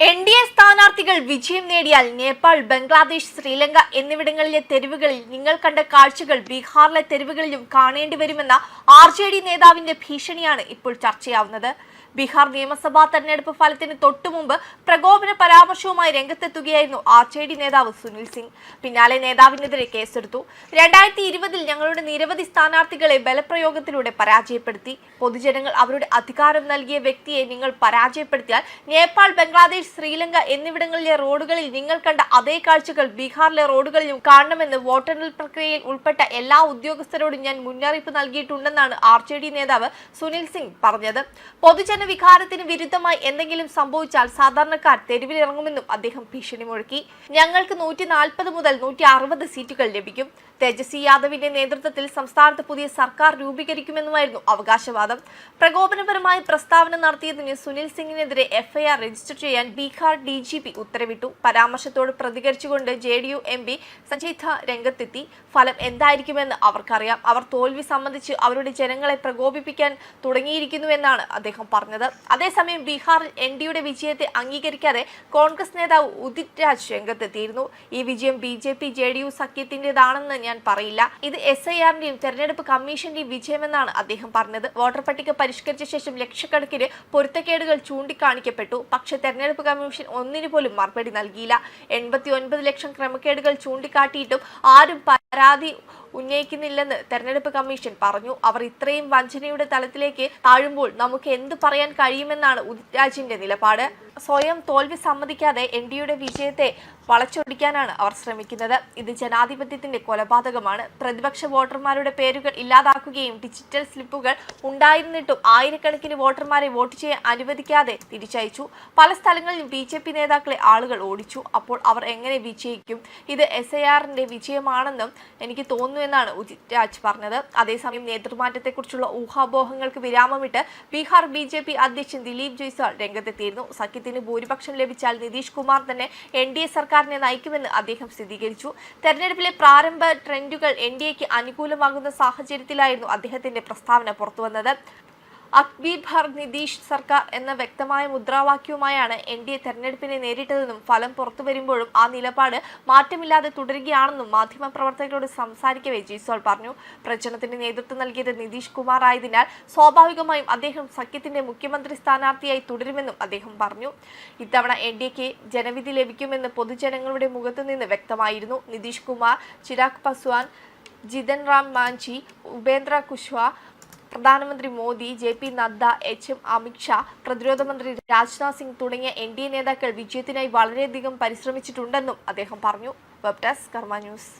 N D A സ്ഥാനാർത്ഥികൾ വിജയം നേടിയാൽ നേപ്പാൾ ബംഗ്ലാദേശ് ശ്രീലങ്ക എന്നിവിടങ്ങളിലെ തെരുവുകളിൽ നിങ്ങൾ കണ്ട കാഴ്ചകൾ ബീഹാറിലെ തെരുവുകളിലും കാണേണ്ടി വരുമെന്ന ആർ ജെ ഡി നേതാവിന്റെ ഭീഷണിയാണ് ഇപ്പോൾ ചർച്ചയാവുന്നത്. ബീഹാർ നിയമസഭാ തെരഞ്ഞെടുപ്പ് ഫലത്തിന് തൊട്ടുമുമ്പ് പ്രകോപന പരാമർശവുമായി രംഗത്തെത്തുകയായിരുന്നു ആർ ജെ ഡി നേതാവ് സുനിൽ സിംഗ്. പിന്നാലെ നേതാവിനെതിരെ കേസെടുത്തു. രണ്ടായിരത്തി ഇരുപതിൽ ഞങ്ങളുടെ നിരവധി സ്ഥാനാർത്ഥികളെ ബലപ്രയോഗത്തിലൂടെ പരാജയപ്പെടുത്തി. പൊതുജനങ്ങൾ അവരുടെ അധികാരം നൽകിയ വ്യക്തിയെ നിങ്ങൾ പരാജയപ്പെടുത്തിയാൽ നേപ്പാൾ ബംഗ്ലാദേശ് ശ്രീലങ്ക എന്നിവിടങ്ങളിലെ റോഡുകളിൽ നിങ്ങൾ കണ്ട അതേ കാഴ്ചകൾ ബീഹാറിലെ റോഡുകളിലും കാണണമെന്ന് വോട്ടെണ്ണൽ പ്രക്രിയയിൽ ഉൾപ്പെട്ട എല്ലാ ഉദ്യോഗസ്ഥരോടും ഞാൻ മുന്നറിയിപ്പ് നൽകിയിട്ടുണ്ടെന്നാണ് ആർ നേതാവ് സുനിൽ സിംഗ് പറഞ്ഞത്. പൊതുജന വികാരത്തിന് വിരുദ്ധമായി എന്തെങ്കിലും സംഭവിച്ചാൽ സാധാരണക്കാർ തെരുവിലിറങ്ങുമെന്നും അദ്ദേഹം ഭീഷണി മുഴക്കി. ഞങ്ങൾക്ക് നൂറ്റി നാൽപ്പത് മുതൽ നൂറ്റി അറുപത് സീറ്റുകൾ ലഭിക്കും. തേജസ്വി യാദവിന്റെ നേതൃത്വത്തിൽ സംസ്ഥാനത്ത് പുതിയ സർക്കാർ രൂപീകരിക്കുമെന്നുമായിരുന്നു അവകാശവാദം. പ്രകോപനപരമായ പ്രസ്താവന നടത്തിയതിന് സുനിൽ സിംഗിനെതിരെ എഫ്ഐആർ രജിസ്റ്റർ ചെയ്യാൻ ബീഹാർ ഡി ജി പി ഉത്തരവിട്ടു. പരാമർശത്തോട് പ്രതികരിച്ചുകൊണ്ട് J D U M P Sajitha രംഗത്തെത്തി. ഫലം എന്തായിരിക്കുമെന്ന് അവർക്കറിയാം. അവർ തോൽവി സംബന്ധിച്ച് അവരുടെ ജനങ്ങളെ പ്രകോപിപ്പിക്കാൻ തുടങ്ങിയിരിക്കുന്നുവെന്നാണ് അദ്ദേഹം പറഞ്ഞത്. അതേസമയം ബീഹാറിൽ എൻ ഡിയുടെ വിജയത്തെ അംഗീകരിക്കാതെ കോൺഗ്രസ് നേതാവ് ഉദിത് രാജ് രംഗത്തെത്തിയിരുന്നു. ഈ വിജയം B J P J D U സഖ്യത്തിന്റേതാണെന്ന് ഞാൻ പറയില്ല. ഇത് എസ് ഐ ആറിന്റെയും തെരഞ്ഞെടുപ്പ് കമ്മീഷന്റെയും വിജയമെന്നാണ് അദ്ദേഹം പറഞ്ഞത്. വോട്ടർ പട്ടിക പരിഷ്കരിച്ച ശേഷം ലക്ഷക്കണക്കിന് പൊരുത്തക്കേടുകൾ ചൂണ്ടിക്കാണിക്കപ്പെട്ടു. പക്ഷേ തെരഞ്ഞെടുപ്പ് കമ്മീഷൻ ഒന്നിനു പോലും മറുപടി നൽകിയില്ല. എൺപത്തി ലക്ഷം ക്രമക്കേടുകൾ ചൂണ്ടിക്കാട്ടിയിട്ടും ആരും പരാതി ഉന്നയിക്കുന്നില്ലെന്ന് തെരഞ്ഞെടുപ്പ് കമ്മീഷൻ പറഞ്ഞു. അവർ ഇത്രയും വഞ്ചനയുടെ തലത്തിലേക്ക് താഴുമ്പോൾ നമുക്ക് എന്ത് പറയാൻ കഴിയുമെന്നാണ് ഉദിത് രാജിന്റെ നിലപാട്? സ്വയം തോൽവി സമ്മതിക്കാതെ എൻ ഡിയുടെ വിജയത്തെ വളച്ചൊടിക്കാനാണ് അവർ ശ്രമിക്കുന്നത്. ഇത് ജനാധിപത്യത്തിന്റെ കൊലപാതകമാണ്. പ്രതിപക്ഷ വോട്ടർമാരുടെ പേരുകൾ ഇല്ലാതാക്കുകയും ഡിജിറ്റൽ സ്ലിപ്പുകൾ ഉണ്ടായിരുന്നിട്ടും ആയിരക്കണക്കിന് വോട്ടർമാരെ വോട്ട് ചെയ്യാൻ അനുവദിക്കാതെ തിരിച്ചയച്ചു. പല സ്ഥലങ്ങളിലും ബി ജെ പി നേതാക്കളെ ആളുകൾ ഓടിച്ചു. അപ്പോൾ അവർ എങ്ങനെ വിജയിക്കും? ഇത് എസ് ആറിന്റെ വിജയമാണെന്നും എനിക്ക് തോന്നുന്നു എന്നാണ് ഉദിത് രാജ് പറഞ്ഞത്. അതേസമയം നേതൃമാറ്റത്തെക്കുറിച്ചുള്ള ഊഹാപോഹങ്ങൾക്ക് വിരാമമിട്ട് ബീഹാർ ബി ജെ പി അധ്യക്ഷൻ ദിലീപ് ജയ്സ്വാൾ രംഗത്തെത്തിയിരുന്നു. സഖ്യത്തിന് ഭൂരിപക്ഷം ലഭിച്ചാൽ നിതീഷ് കുമാർ തന്നെ എൻ ഡി എ സർക്കാരിനെ നയിക്കുമെന്ന് അദ്ദേഹം സ്ഥിരീകരിച്ചു. തെരഞ്ഞെടുപ്പിലെ പ്രാരംഭ ട്രെൻഡുകൾ എൻ ഡി എക്ക് അനുകൂലമാകുന്ന സാഹചര്യത്തിലായിരുന്നു അദ്ദേഹത്തിന്റെ പ്രസ്താവന പുറത്തുവന്നത്. അക്ബീർ ഭർ നിതീഷ് സർക്കാർ എന്ന വ്യക്തമായ മുദ്രാവാക്യവുമായാണ് എൻ ഡി എ തെരഞ്ഞെടുപ്പിനെ നേരിട്ടതെന്നും ഫലം പുറത്തു വരുമ്പോഴും ആ നിലപാട് മാറ്റമില്ലാതെ തുടരുകയാണെന്നും മാധ്യമപ്രവർത്തകരോട് സംസാരിക്കവേ ജയ്സോൾ പറഞ്ഞു. പ്രചരണത്തിന് നേതൃത്വം നൽകിയത് നിതീഷ് കുമാർ ആയതിനാൽ സ്വാഭാവികമായും അദ്ദേഹം സഖ്യത്തിന്റെ മുഖ്യമന്ത്രി സ്ഥാനാർത്ഥിയായി തുടരുമെന്നും അദ്ദേഹം പറഞ്ഞു. ഇത്തവണ എൻ ഡി എക്ക് ജനവിധി ലഭിക്കുമെന്ന് പൊതുജനങ്ങളുടെ മുഖത്തു നിന്ന് വ്യക്തമായിരുന്നു. നിതീഷ് കുമാർ ചിരാഗ് പസ്വാൻ ജിതൻ റാം മാഞ്ചി ഉപേന്ദ്ര കുശ്വ പ്രധാനമന്ത്രി Modi J P Nadda H M Amit Shah പ്രതിരോധ മന്ത്രി രാജ്നാഥ് സിംഗ് തുടങ്ങിയ എൻ ഡി എ നേതാക്കൾ വിജയത്തിനായി വളരെയധികം പരിശ്രമിച്ചിട്ടുണ്ടെന്നും അദ്ദേഹം പറഞ്ഞു. Web desk Karma news.